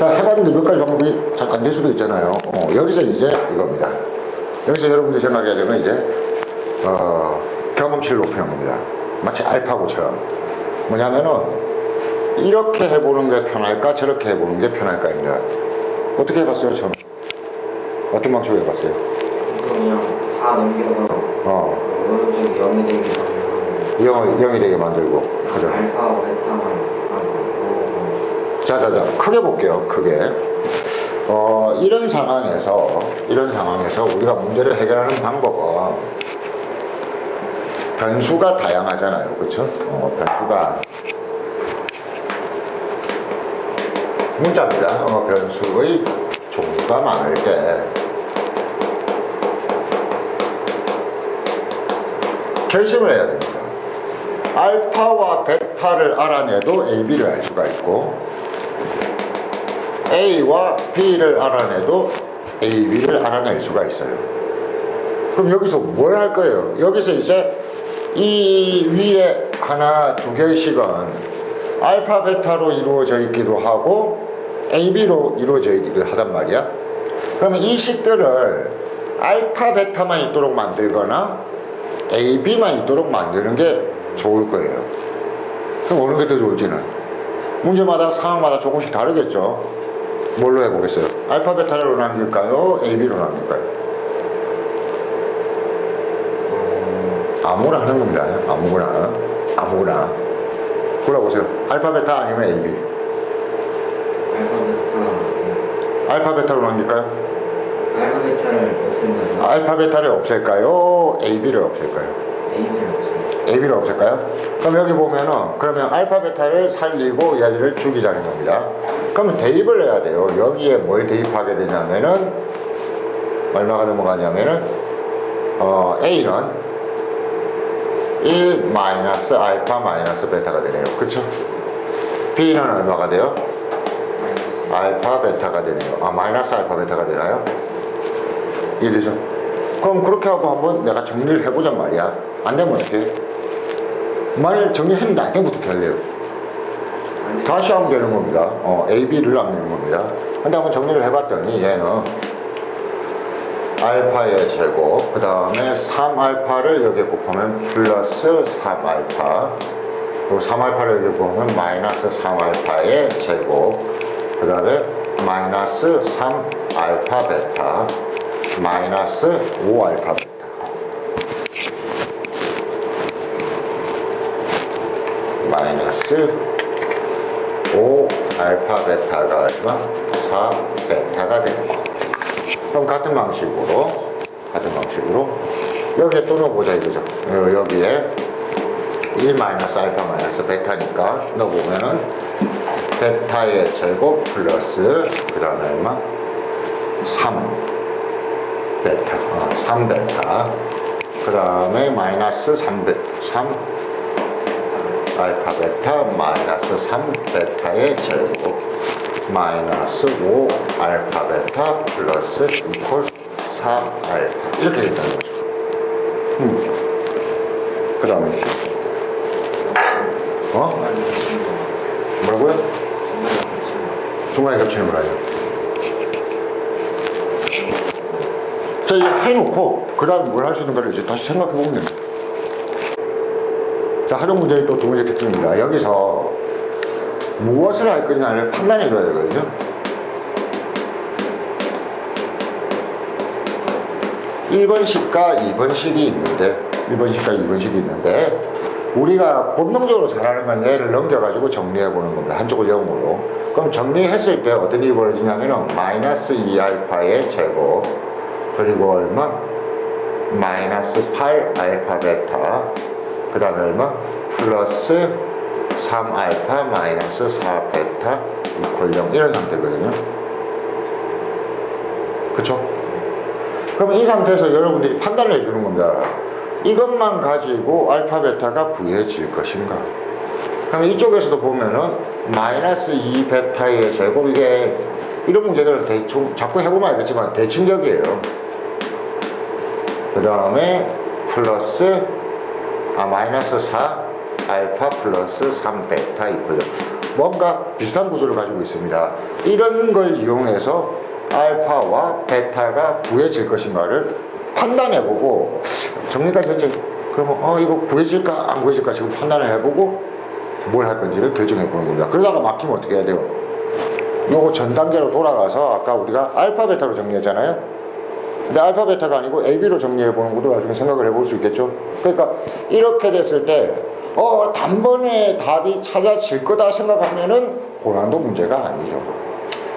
자, 해봤는데 몇 가지 방법이 잘 안 될 수도 있잖아요. 어, 여기서 이제 이겁니다. 여기서 여러분들이 생각해야 되는 건 이제, 어, 경험치를 높이는 겁니다. 마치 알파고처럼. 뭐냐면은, 이렇게 해보는 게 편할까, 저렇게 해보는 게 편할까입니다. 어떻게 해봤어요, 저는? 어떤 방식으로 해봤어요? 그냥 다 넘기다가 어, 영이 되게 만들고 영, 영이 되게 만들고. 그죠? 알파하고 베타만 자 자 자 크게 볼게요 크게. 어, 이런 상황에서 이런 상황에서 우리가 문제를 해결하는 방법은 변수가 다양하잖아요. 그렇죠 어, 변수가. 문자입니다. 어, 변수의 종류가 많을 때. 결심을 해야 됩니다 알파와 베타를 알아내도 A, B를 알 수가 있고 A와 B를 알아내도 A, B를 알아낼 수가 있어요. 그럼 여기서 뭘 할 거예요? 여기서 이제 이 위에 하나, 두 개씩은 알파, 베타로 이루어져 있기도 하고 A, B로 이루어져 있기도 하단 말이야. 그러면 이 식들을 알파, 베타만 있도록 만들거나 A, B만 있도록 만드는 게 좋을 거예요. 그럼 어느 게 더 좋을지는 문제마다 상황마다 조금씩 다르겠죠. 뭘로 해보겠어요? 알파, 베타로 남길까요? A, B로 남길까요? 아무거나 하는 겁니다. 아무거나. 아무거나. 골라보세요. 알파, 베타 아니면 A, B. 알파 베타 알파, 베타로 남길까요? 알파 베타를 없앤다면 알파, 베타를 없앨까요? A, B를 없앨까요? AB를 없앨까요? 그럼 여기 보면은 그러면 알파 베타를 살리고 얘들을 죽이자는 겁니다. 그러면 대입을 해야 돼요. 여기에 뭘 대입하게 되냐면은 얼마가 넘어가냐면은 어, A는 1 마이너스 알파 마이너스 베타가 되네요. 그쵸? B는 얼마가 돼요? 알파 베타가 되네요. 아 마이너스 알파 베타가 되나요? 이해되죠? 그럼 그렇게 하고 한번 내가 정리를 해보잔 말이야. 안 되면 어떻게? 만일 정리했는데 안 되면 어떻게 할래요? 다시 하면 되는 겁니다. 어, A, B를 남기는 겁니다. 근데 한번 정리를 해봤더니 얘는 알파의 제곱, 그 다음에 3알파를 여기에 곱하면 플러스 3알파, 그리고 3알파를 여기 보면 마이너스 3알파의 제곱, 그 다음에 마이너스 3알파 베타, 마이너스 5알파 베타. 마이너스 5 알파 베타가 얼마? 4 베타가 거. 그럼 같은 방식으로 같은 방식으로 여기에 또 넣어보자 이거죠. 어, 여기에 1 마이너스 알파 마이너스 베타니까 넣어보면은 베타의 제곱 플러스 그 다음에 얼마? 3 베타, 어, 3 베타. 그 다음에 마이너스 3 베, 3 알파 베타 마이너스 3 베타의 제곱 마이너스 5 알파 베타 플러스 이퀄 4 알파 이렇게 된다는 거죠. 음. 그 다음에 어? 뭐라고요? 중간에 겹치는 거라요. 자 이제 해놓고 그 다음에 뭘 할 수 있는가를 이제 다시 생각해 보면 됩니다. 자, 활용 문제의 또 두 번째 특징입니다. 여기서 무엇을 할 거냐를 판단해 줘야 되거든요. 일번식과 2번식이 있는데, 1번식과 2번식이 있는데, 우리가 본능적으로 잘하는 건 얘를 넘겨가지고 정리해 보는 겁니다. 한쪽을 0으로. 그럼 정리했을 때 어떤 일이 벌어지냐면은, 마이너스 2알파의 제곱, 그리고 얼마? 마이너스 8 알파 베타, 그 다음에 얼마? 플러스 3알파 마이너스 4베타 이퀄 0 이런 상태거든요. 그쵸? 그럼 이 상태에서 여러분들이 판단을 해주는 겁니다. 이것만 가지고 알파 베타가 구해질 것인가? 그럼 이쪽에서도 보면은 마이너스 2 베타의 제곱 이게 이런 문제들은 대충 자꾸 해보면 알겠지만 대칭적이에요. 그 다음에 플러스 아 마이너스 4 알파 플러스 3 베타 이퀄 뭔가 비슷한 구조를 가지고 있습니다. 이런 걸 이용해서 알파와 베타가 구해질 것인가를 판단해보고 정리가 됐지. 그러면 어 이거 구해질까 안 구해질까 지금 판단을 해보고 뭘 할 건지를 결정해보는 겁니다. 그러다가 막히면 어떻게 해야 돼요? 요거 전 단계로 돌아가서 아까 우리가 알파 베타로 정리했잖아요. 근데 알파 베타가 아니고 AB로 정리해 보는 것도 나중에 생각을 해볼 수 있겠죠. 그러니까 이렇게 됐을 때 어, 단번에 답이 찾아질 거다 생각하면은 고난도 문제가 아니죠.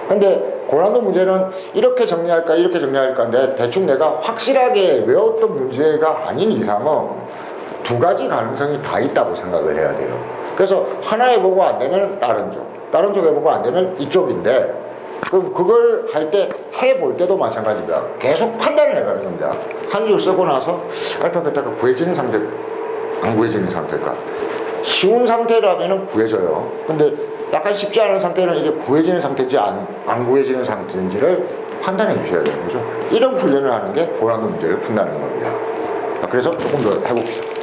근데 고난도 문제는 이렇게 정리할까 이렇게 정리할까인데 대충 내가 확실하게 외웠던 문제가 아닌 이상은 두 가지 가능성이 다 있다고 생각을 해야 돼요. 그래서 하나 해보고 안 되면 다른 쪽, 다른 쪽 해보고 안 되면 이쪽인데 그럼 그걸 할 때 해볼 때도 마찬가지입니다. 계속 판단을 해가는 겁니다. 한 줄 쓰고 나서 알파 베타가 구해지는 상태, 안 구해지는 상태일까? 쉬운 상태라면 구해져요. 근데 약간 쉽지 않은 상태는 이게 구해지는 상태인지 안, 안 구해지는 상태인지를 판단해 주셔야 되는 거죠. 이런 훈련을 하는 게 고난도 문제를 푼다는 겁니다. 자, 그래서 조금 더 해봅시다.